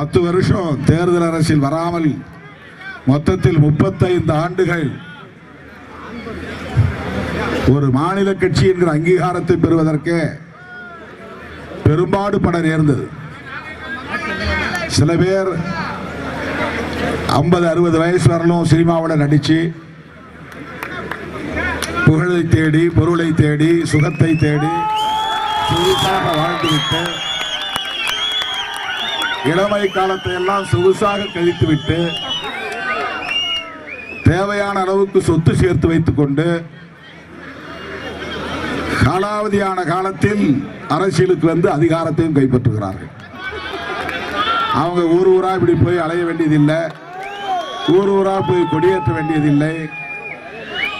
பத்து வருஷம் தேர்தல் அரசில் வராமல் மொத்தத்தில் முப்பத்தைந்து ஆண்டுகள் ஒரு மாநில கட்சி என்கிற அங்கீகாரத்தை பெறுவதற்கு பெரும்பாடு பட நேர்ந்தது. சில பேர் ஐம்பது அறுபது வயசு வரலும் சினிமாவில் நடிச்சு புகழை தேடி பொருளை தேடி சுகத்தை தேடி வாழ்ந்துவிட்டு இளமை காலத்தை எல்லாம் சொகுசாக கழித்துவிட்டு தேவையான அளவுக்கு சொத்து சேர்த்து வைத்துக் கொண்டு காலாவதியான காலத்தில் அரசியலுக்கு வந்து அதிகாரத்தையும் கைப்பற்றுகிறார்கள். அவங்க ஊர் ஊரா இப்படி போய் அலைய வேண்டியதில்லை. ஊர் ஊரா போய் கொடியேற்ற வேண்டியதில்லை.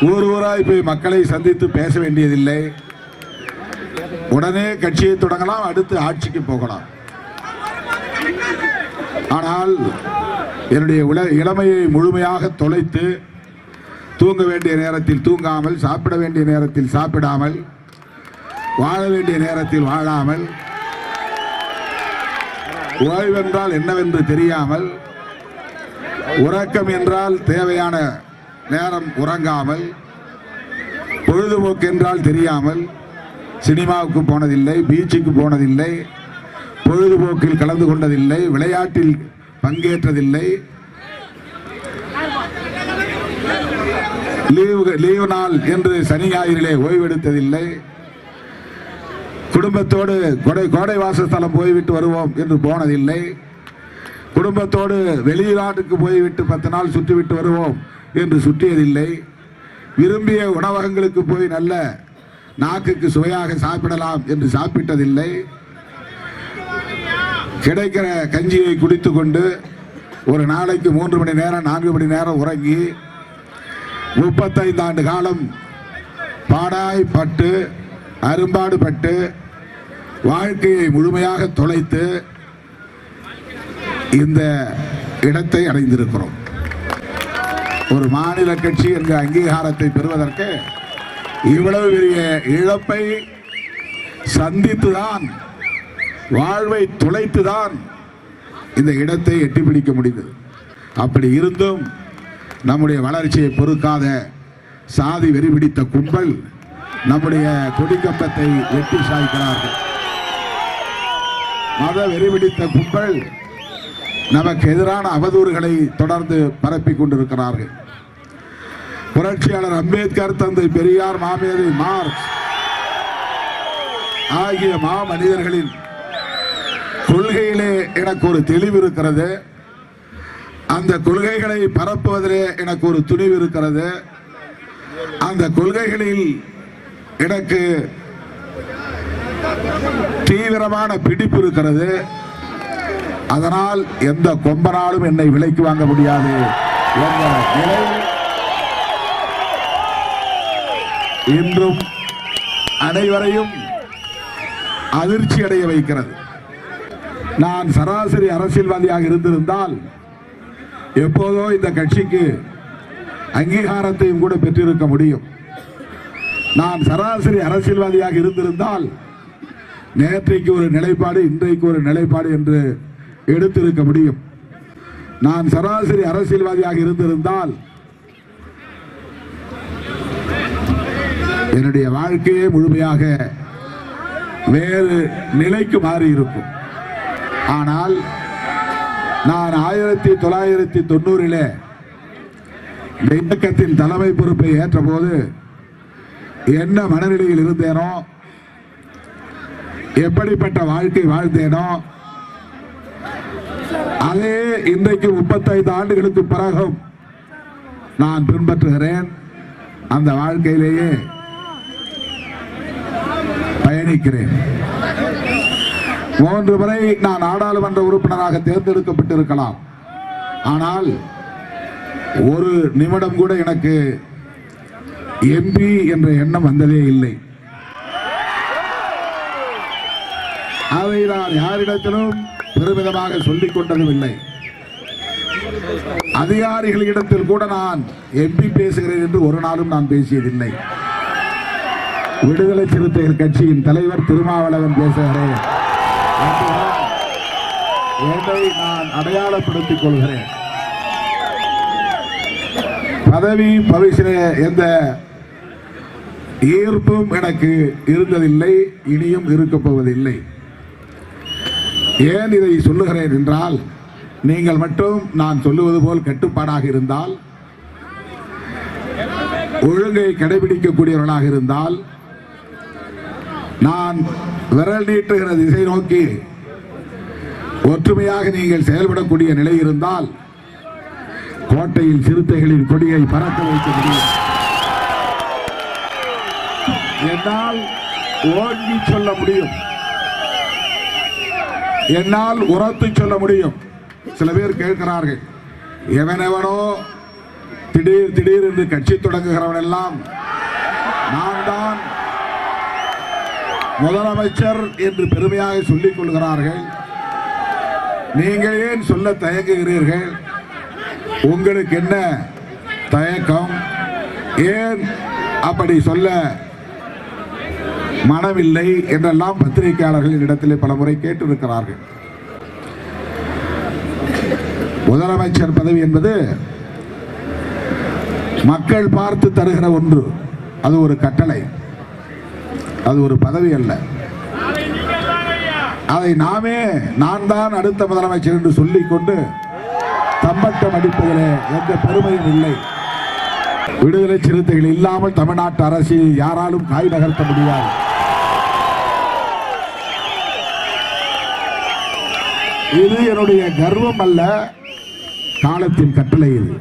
ஊர் ஊராய் போய் மக்களை சந்தித்து பேச வேண்டியதில்லை. உடனே கட்சியை தொடங்கலாம் அடுத்து ஆட்சிக்கு போகலாம். ஆனால் என்னுடைய உல- இளமையை முழுமையாக தொலைத்து தூங்க வேண்டிய நேரத்தில் தூங்காமல் சாப்பிட வேண்டிய நேரத்தில் சாப்பிடாமல் வாழ வேண்டிய நேரத்தில் வாழாமல் ஓய்வென்றால் என்னவென்று தெரியாமல் உறக்கம் என்றால் தேவையான நேரம் உறங்காமல் பொழுதுபோக்கு என்றால் தெரியாமல் சினிமாவுக்கு போனதில்லை பீச்சுக்கு போனதில்லை பொழுதுபோக்கில் கலந்து கொண்டதில்லை விளையாட்டில் பங்கேற்றதில்லை. லீவு லீவு நாள் என்று சனி ஞாயிறிலே ஓய்வெடுத்ததில்லை. குடும்பத்தோடு கொடை கோடை வாசஸ்தலம் போய்விட்டு வருவோம் என்று போனதில்லை. குடும்பத்தோடு வெளிநாட்டுக்கு போய்விட்டு பத்து நாள் சுற்றிவிட்டு வருவோம் என்று சுற்றியதில்லை. விரும்பிய உணவகங்களுக்கு போய் நல்ல நாக்குக்கு சுவையாக சாப்பிடலாம் என்று சாப்பிட்டதில்லை. கிடைக்கிற கஞ்சியை குடித்து கொண்டு ஒரு நாளைக்கு மூன்று மணி நேரம் நான்கு மணி நேரம் உறங்கி முப்பத்தைந்து ஆண்டு காலம் பாடாய் பட்டு அரும்பாடு பட்டு வாழ்க்கையை முழுமையாக தொலைத்து இந்த இடத்தை அடைந்திருக்கிறோம். ஒரு மாநில கட்சி என்ற அங்கீகாரத்தை பெறுவதற்கு இவ்வளவு பெரிய இழப்பை சந்தித்துதான் வாழ்வை துளைத்துதான் இந்த இடத்தை எட்டி பிடிக்க முடிந்தது. அப்படி இருந்தும் நம்முடைய வளர்ச்சியை பொறுக்காத சாதி வெறி பிடித்த கும்பல் நம்முடைய கொடிக்கம்பத்தை வெட்டி சாய்க்கிறார்கள். மத வெறி பிடித்த கும்பல் நமக்கு எதிரான அவதூறுகளை தொடர்ந்து பரப்பிக் கொண்டிருக்கிறார்கள். புரட்சியாளர் அம்பேத்கர் தந்தை பெரியார் மாமேதை மார்க் ஆகிய மாமனிதர்களின் கொள்கையிலே எனக்கு ஒரு தெளிவு இருக்கிறது. அந்த கொள்கைகளை பரப்புவதிலே எனக்கு ஒரு துணிவு இருக்கிறது. அந்த கொள்கைகளில் எனக்கு தீவிரமான பிடிப்பு இருக்கிறது. அதனால் எந்த கொம்பனாலும் என்னை விலைக்கு வாங்க முடியாது என்ற நிலை இன்றும் அனைவரையும் அதிர்ச்சி அடைய வைக்கிறது. நான் சராசரி அரசியல்வாதியாக இருந்திருந்தால் எப்போதோ இந்த கட்சிக்கு அங்கீகாரத்தையும் கூட பெற்றிருக்க முடியும். நான் சராசரி அரசியல்வாதியாக இருந்திருந்தால் நேற்றைக்கு ஒரு நிலைப்பாடு இன்றைக்கு ஒரு நிலைப்பாடு என்று எடுத்திருக்க முடியும். நான் சராசரி அரசியல்வாதியாக இருந்திருந்தால் என்னுடைய வாழ்க்கையே முழுமையாக வேறு நிலைக்கு மாறி இருக்கும் ஆனால் நான் ஆயிரத்தி தொள்ளாயிரத்தி தொண்ணூறிலே இந்த இயக்கத்தின் தலைமை பொறுப்பை ஏற்றபோது என்ன மனநிலையில் இருந்தேனோ எப்படிப்பட்ட வாழ்க்கை வாழ்ந்தேனோ அதே இன்றைக்கு முப்பத்தைந்து ஆண்டுகளுக்கு பிறகும் நான் பின்பற்றுகிறேன். அந்த வாழ்க்கையிலேயே பயணிக்கிறேன். மூன்று முறை நான் நாடாளுமன்ற உறுப்பினராக தேர்ந்தெடுக்கப்பட்டிருக்கலாம். ஆனால் ஒரு நிமிடம் கூட எனக்கு எம்பி என்ற எண்ணம் வந்ததே இல்லை. அதை நான் யாரிடத்திலும் பெருமிதமாக சொல்லிக் கொண்டதும் இல்லை அதிகாரிகளிடத்தில் கூட நான் எம்பி பேசுகிறேன் என்று ஒரு நாளும் நான் பேசியதில்லை. விடுதலை சிறுத்தைகள் கட்சியின் தலைவர் திருமாவளவன் பேசுகிறேன் என்னை நான் அடையாளப்படுத்திக் கொள்கிறேன்? பதவி பவிசில எந்த ஈர்ப்பும் எனக்கு இருந்ததில்லை இனியும் இருக்கப் போவதில்லை. ஏன் இதை சொல்லுகிறேன் என்றால் நீங்கள் மட்டும் நான் சொல்லுவது போல் கட்டுப்பாடாக இருந்தால் ஒழுங்கை கடைபிடிக்கக்கூடியவர்களாக இருந்தால் நான் விரல் நீட்டுகிற திசை நோக்கி ஒற்றுமையாக நீங்கள் செயல்படக்கூடிய நிலை இருந்தால் கோட்டையில் சிறுத்தைகளின் கொடியை பறக்க வைக்க முடியும். என்னால் ஓங்கி சொல்ல முடியும். என்னால் உரத்து சொல்ல முடியும். சில பேர் கேட்கிறார்கள் எவனெவனோ திடீர் திடீர் என்று கட்சி தொடங்குகிறவன் எல்லாம் நான் தான் முதலமைச்சர் என்று பெருமையாக சொல்லிக் கொள்கிறார்கள். நீங்கள் ஏன் சொல்ல தயங்குகிறீர்கள்? உங்களுக்கு என்ன தயக்கம்? ஏன் அப்படி சொல்ல மனமில்லை என்றெல்லாம் பத்திரிகையாளர்களின் இடத்திலே பலமுறை கேட்டிருக்கிறார்கள். முதலமைச்சர் பதவி என்பது மக்கள் பார்த்து தருகிற ஒன்று. அது ஒரு கட்டளை. அது ஒரு பதவி அல்ல. அதை நாமே நான் தான் அடுத்த முதலமைச்சர் என்று சொல்லிக் கொண்டு தம்பட்டம் அடிப்பதிலே எந்த பெருமையும் இல்லை. விடுதலை சிறுத்தைகள் இல்லாமல் தமிழ்நாட்டு அரசியல் யாராலும் காய் நகர்த்த முடியாது. இது என்னுடைய கர்வம் அல்ல காலத்தின் கட்டளை இது.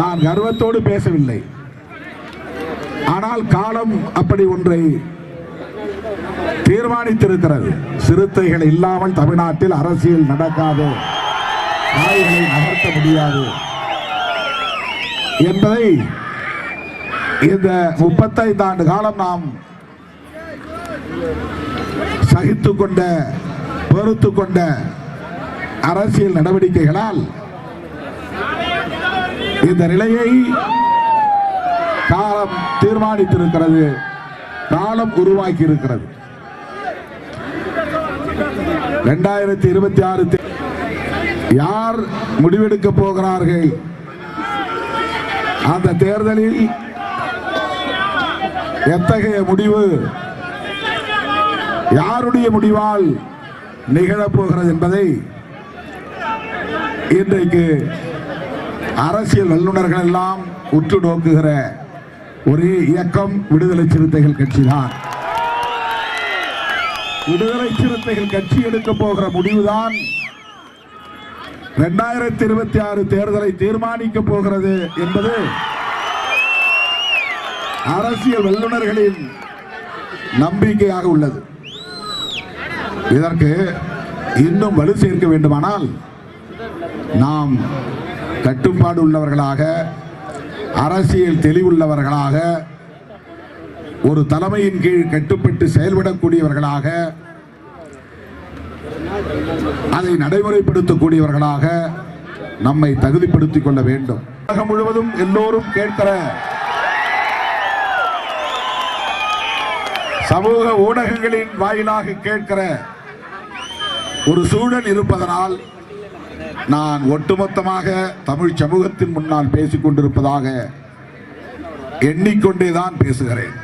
நான் கர்வத்தோடு பேசவில்லை. ஆனால் காலம் அப்படி ஒன்றை தீர்மானித்திருக்கிறது. சிறுத்தைகள் இல்லாமல் தமிழ்நாட்டில் அரசியல் நடக்காது. காய்களை நகர்த்த முடியாது. என்பதை இந்த முப்பத்தைந்து ஆண்டு காலம் நாம் சகித்து கொண்ட பொறுத்து கொண்ட அரசியல் நடவடிக்கைகளால் இந்த நிலையை காலம் தீர்மானித்திருக்கிறது காலம் உருவாக்கி இருக்கிறது ரெண்டாயிரத்தி இருபத்தி ஆறு யார் முடிவெடுக்க போகிறார்கள்? அந்த தேர்தலில் எத்தகைய முடிவு? யாருடைய முடிவால் நிகழப்போகிறது என்பதை இன்றைக்கு அரசியல் வல்லுநர்கள் எல்லாம் உற்று நோக்குகிற ஒரே இயக்கம் விடுதலை சிறுத்தைகள் கட்சிதான். விடுதலை சிறுத்தைகள் கட்சி எடுக்க போகிற முடிவுதான். இரண்டாயிரத்தி இருபத்தி ஆறு தேர்தலை தீர்மானிக்க போகிறது என்பது அரசியல் வல்லுநர்களின் நம்பிக்கையாக உள்ளது. இதற்கு இன்னும் வலு சேர்க்க வேண்டுமானால் நாம் கட்டுப்பாடு உள்ளவர்களாக அரசியல் தெளிவுள்ளவர்களாக ஒரு தலைமையின் கீழ் கட்டுப்பட்டு செயல்படக்கூடியவர்களாக அதை நடைமுறைப்படுத்தக்கூடியவர்களாக நம்மை தகுதிப்படுத்திக் கொள்ள வேண்டும். உலகம் முழுவதும் எல்லோரும் கேட்கிற சமூக ஊடகங்களின் வாயிலாக கேட்கிற ஒரு சூழல் இருப்பதனால் நான் ஒட்டுமொத்தமாக தமிழ் சமூகத்தின் முன்னால் பேசிக் கொண்டிருப்பதாக எண்ணிக்கொண்டேதான் பேசுகிறேன்.